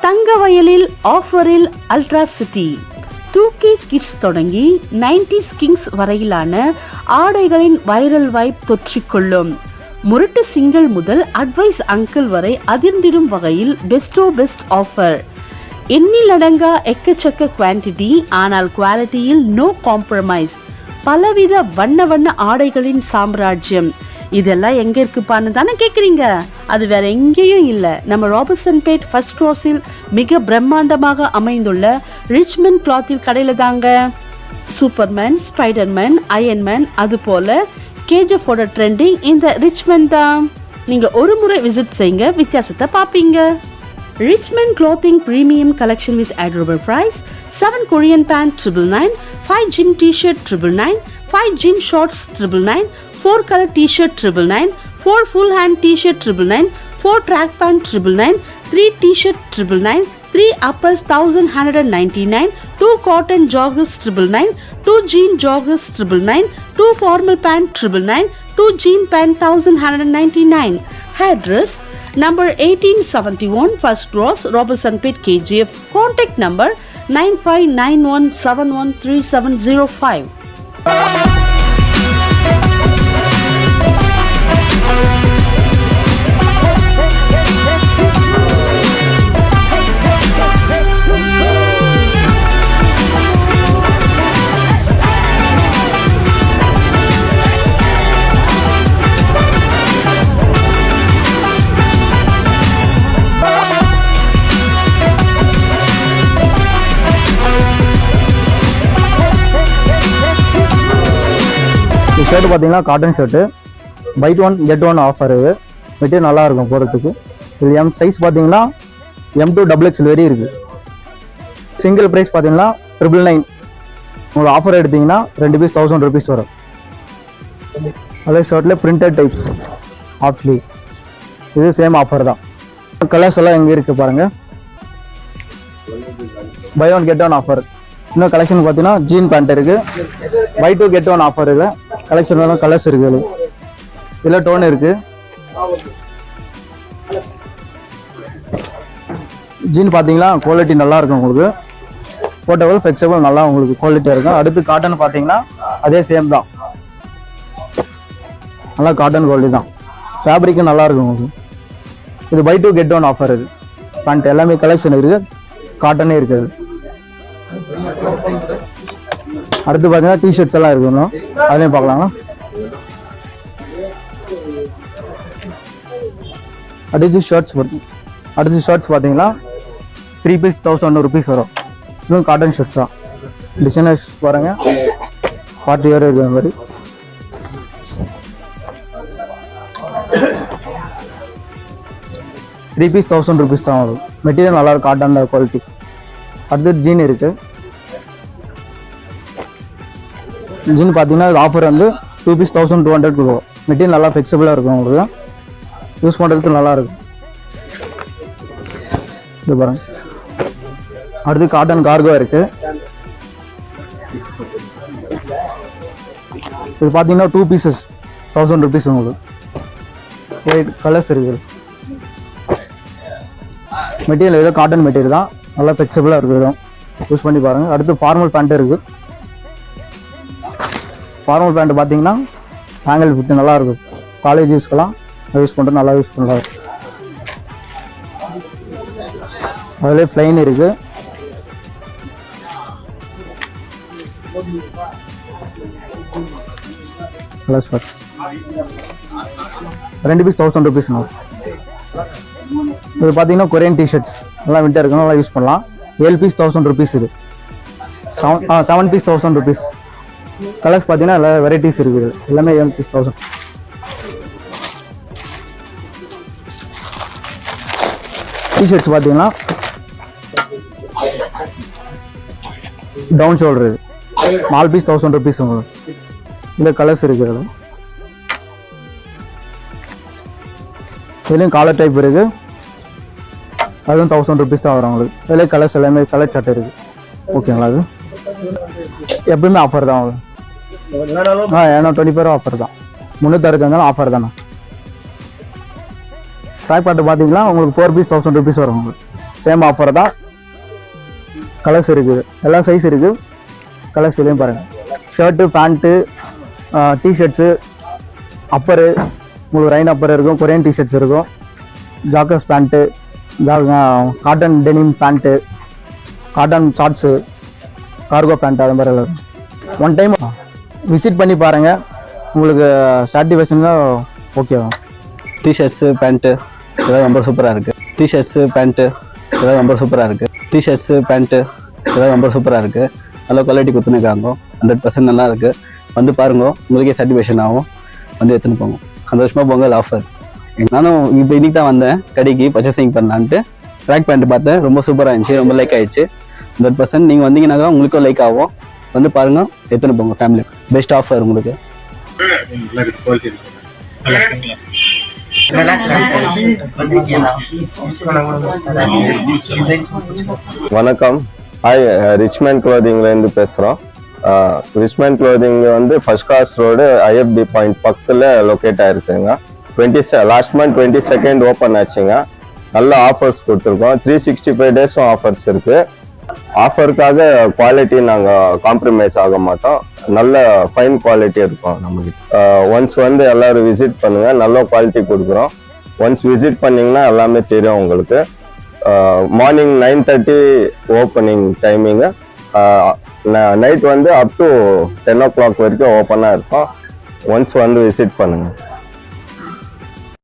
தங்க வயலில் ஆஃபரில் அல்ட்ரா சிட்டி. தூக்கி கிட்ஸ் தொடங்கி 90s கிங்ஸ் வரையிலான ஆடைகளின் வைரல் வைப் தொற்றிக்கொள்ளும். முரட்டு சிங்கிள் முதல் அட்வைஸ் அங்கிள் வரை அதிர்ந்திடும் வகையில் பெஸ்டோ பெஸ்ட் ஆஃபர் எண்ணிலடங்கா எக்கச்சக்க குவான்டிட்டி ஆனால் குவாலிட்டியில் நோ காம்ப்ரமைஸ் பலவித வண்ண வண்ண ஆடைகளின் சாம்ராஜ்யம். இதெல்லாம் எங்கே இருக்குப்பான்னு தானே கேட்குறீங்க அது வேற எங்கேயும் இல்லை. நம்ம ராபர்சன் பேட் ஃபர்ஸ்ட் க்ராஸில் மிக பிரம்மாண்டமாக அமைந்துள்ள ரிச்மன் கிளாத்தில் கடையில் தாங்க. சூப்பர்மேன் ஸ்பைடர்மேன் அயன்மேன் அது போல கேஜஃபோட ட்ரெண்டிங் இந்த ரிச்மன் தான். நீங்கள் ஒரு முறை விசிட் செய்யுங்க வித்தியாசத்தை பார்ப்பீங்க Richman Clothing Premium Collection with adorable price 7 Korean pant triple nine, 5 gym t-shirt triple nine, 5 gym shorts triple nine, 4 color t-shirt triple nine, 4 full hand t-shirt triple nine, 4 track pant triple nine, 3 t-shirt triple nine, 3 uppers thousand hundred and ninety nine, 2 cotton joggers triple nine, 2 jean joggers triple nine, 2 formal pant triple nine, 2 jean pant thousand hundred and ninety nine. Address number 1871 First Cross, Robertson Pit KGF. Contact number 9591713705. Shirt பார்த்தீங்கன்னா cotton shirt buy one get one offer இது. Material நல்லா இருக்கும் போகிறதுக்கு இது M size பார்த்தீங்கன்னா M to double XL very இருக்கு. Single price பார்த்தீங்கன்னா triple nine உங்களுக்கு ஆஃபர் எடுத்தீங்கன்னா ரெண்டு பீஸ் தௌசண்ட் ருபீஸ் வரும். அதே ஷர்ட்டில் பிரிண்டட் டைப்ஸ் ஆஃப் ஸ்லீவ் இது சேம் ஆஃபர் தான். கலர்ஸ் எல்லாம் எங்கே இருக்குது பாருங்கள் buy one get one offer இன்னும் கலெக்ஷன் பார்த்தீங்கன்னா ஜீன் பேண்ட் இருக்கு. Buy two get one offer இருக்கு. கலெக்ஷன் கலர்ஸ் இருக்கு இதுல. டோன் இருக்கு. ஜீன் பார்த்தீங்கன்னா குவாலிட்டி நல்லா இருக்கும் உங்களுக்கு. போட்டபிள் ஃபிளெக்சிபிள் நல்லா உங்களுக்கு குவாலிட்டியாக இருக்கும். அடுத்து காட்டன் பார்த்தீங்கன்னா அதே சேம் தான். நல்லா காட்டன் குவாலிட்டி தான். ஃபேப்ரிக்கும் நல்லா இருக்கும் உங்களுக்கு. இது buy two get one offer இது பேண்ட் எல்லாமே கலெக்ஷன் இருக்குது காட்டனே இருக்குது. அடுத்து பார்த்தீங்கன்னா டிஷர்ட்ஸ் எல்லாம் இருக்கணும் அதுலேயும் பார்க்கலாம் பார்க்கலாங்களா? அடுத்து ஷர்ட்ஸ் அடுத்து ஷர்ட்ஸ் பார்த்தீங்கன்னா த்ரீ பீஸ் தௌசண்ட் ருபீஸ் வரும். இன்னும் காட்டன் ஷர்ட்ஸ் தான். டிசைனர்ஸ் பாருங்க. பார்ட்டி வேறு இருக்கிற மாதிரி. த்ரீ பீஸ் தௌசண்ட் ருபீஸ் தான் வரும். மெட்டீரியல் நல்லா இருக்கும் காட்டன் குவாலிட்டி அடுத்து ஜீன் இருக்குது ஜீன் பார்த்தீங்கன்னா ஆஃபர் வந்து two piece thousand two hundred கொடுக்கும் மெட்டீரியல் நல்லா ஃபிளெக்சிபிளாக இருக்கும் உங்களுக்கு. யூஸ் பண்ணுறதுக்கு நல்லா இருக்கும். இது பாருங்க. அடுத்து காட்டன் கார்கோ இருக்கு. இது பார்த்தீங்கன்னா டூ பீசஸ் தௌசண்ட் ருபீஸ் உங்களுக்கு. ஒயிட் கலர்ஸ் இருக்குது மெட்டீரியல் ஏதோ காட்டன் மெட்டீரியல் தான். நல்லா ஃபிளெக்சிபிளாக இருக்குது யூஸ் பண்ணி பாருங்கள் அடுத்து ஃபார்மல் பேண்ட்டு இருக்குது ஃபார்மல் பேண்ட் பார்த்தீங்கன்னா ஆங்கிள் ஃபிட் நல்லா இருக்கும் காலேஜ் யூஸ்க்கெல்லாம் யூஸ் பண்ணுறது நல்லா யூஸ் பண்ணலாம். அதுலேயே ஃப்ளைன் இருக்குது ப்ளஸ் சார் ரெண்டு பீஸ் தௌசண்ட் ருபீஸ் இது பார்த்தீங்கன்னா கொரியன் டிஷர்ட்ஸ் எல்லாம் வின்டர் இருக்கணும் நல்லா யூஸ் பண்ணலாம். ஏழு பீஸ் தௌசண்ட் ருபீஸ் இது. Seven ah seven piece thousand rupees colours பார்த்தீங்கன்னா எல்லா வெரைட்டிஸ் இருக்குது எல்லாமே M six thousand T shirts பார்த்தீங்கன்னா டவுன் ஷோல்டர் இது. நாலு பீஸ் தௌசண்ட் ருபீஸ் உங்களுக்கு. இந்த கலர்ஸ் இருக்குது இதுலேயும் காலர் டைப் இருக்கு. அதுவும் தௌசண்ட் ருபீஸ் தான் வரும் உங்களுக்கு. இதுலேயே கலர்ஸ் எல்லாமே கலர் சட்டை இருக்கு. ஓகேங்களா அது எப்பவுமே ஆஃபர் தான் ஆ ஏன்னா டுவெண்ட்டி பேரும் ஆஃபர் தான். முந்நூற்றி ஆஃபர் தானே? ட்ராக் பாட்டு பார்த்தீங்கன்னா உங்களுக்கு ஃபோர் பீஸ் தௌசண்ட் ருபீஸ் வரும் உங்களுக்கு. சேம் ஆஃபர் தான். கலர்ஸ் இருக்குது. எல்லா சைஸ் இருக்குது கலர்ஸ் இதையும் பாருங்கள் shirt pant T shirts upper உங்களுக்கு ரைன் அப்பர் இருக்கும். கொரியன் டிஷர்ட்ஸ் இருக்கும். Joggers pant cotton denim pant cotton shorts cargo pant அது மாதிரி ஒன் டைம் விசிட் பண்ணி பாருங்கள் உங்களுக்கு சாட்டிஸ்ஃபேக்ஷன் தான் ஓகே தான் டிஷர்ட்ஸு பேண்ட்டு இதெல்லாம் ரொம்ப சூப்பராக இருக்குது டிஷர்ட்ஸு பேண்ட்டு இதெல்லாம் ரொம்ப சூப்பராக இருக்குது டிஷர்ட்ஸு பேண்ட்டு இதெல்லாம் ரொம்ப சூப்பராக இருக்குது நல்ல குவாலிட்டி கொடுத்துருக்காங்க. ஹண்ட்ரட் பர்சன்ட் நல்லா இருக்குது வந்து பாருங்க உங்களுக்கே சாட்டிஸ்ஃபேக்ஷன் ஆகும். வந்து எடுத்துன்னு போங்க. சந்தோஷமாக பொங்கல் ஆஃபர் நானும் இப்போ இன்னைக்கு தான் வந்தேன். கடைக்கு பர்ச்சேசிங் பண்ணலான்ட்டு. ட்ராக் பேண்ட் பார்த்தேன். ரொம்ப சூப்பராக இருந்துச்சு. ரொம்ப லைக் ஆயிடுச்சு. ஹண்ட்ரட் பர்சன்ட் நீங்கள் வந்தீங்கன்னாக்கா உங்களுக்கும் லைக் ஆகும். வந்து பாருங்க எடுத்துன்னு போங்க ஃபேமிலி பெஸ்ட் ஆஃபர் உங்களுக்கு. வணக்கம். ஹாய் ரிச்மேன் க்ளோதிங்லேருந்து பேசுகிறோம் ரிச்மேன் க்ளோதிங் வந்து first class road IFP point பக்கத்தில் locate ஆயிருக்குங்க. Twenty last month twenty second open ஆச்சுங்க. நல்ல ஆஃபர்ஸ் கொடுத்துருக்கோம். த்ரீ சிக்ஸ்டி ஃபைவ் டேஸும் ஆஃபர்ஸ் இருக்குது ஆஃபருக்காக குவாலிட்டி நாங்கள் காம்ப்ரமைஸ் ஆக மாட்டோம். நல்ல ஃபைன் குவாலிட்டி இருக்கும் நம்மகிட்ட. ஒன்ஸ் வந்து எல்லோரும் விசிட் பண்ணுங்கள் நல்ல குவாலிட்டி கொடுக்குறோம். ஒன்ஸ் விசிட் பண்ணிங்கன்னா எல்லாமே தெரியும் உங்களுக்கு. Morning nine thirty opening timing night வந்து up to ten o'clock வரைக்கும் ஓப்பனாக இருக்கும். ஒன்ஸ் வந்து விசிட் பண்ணுங்கள்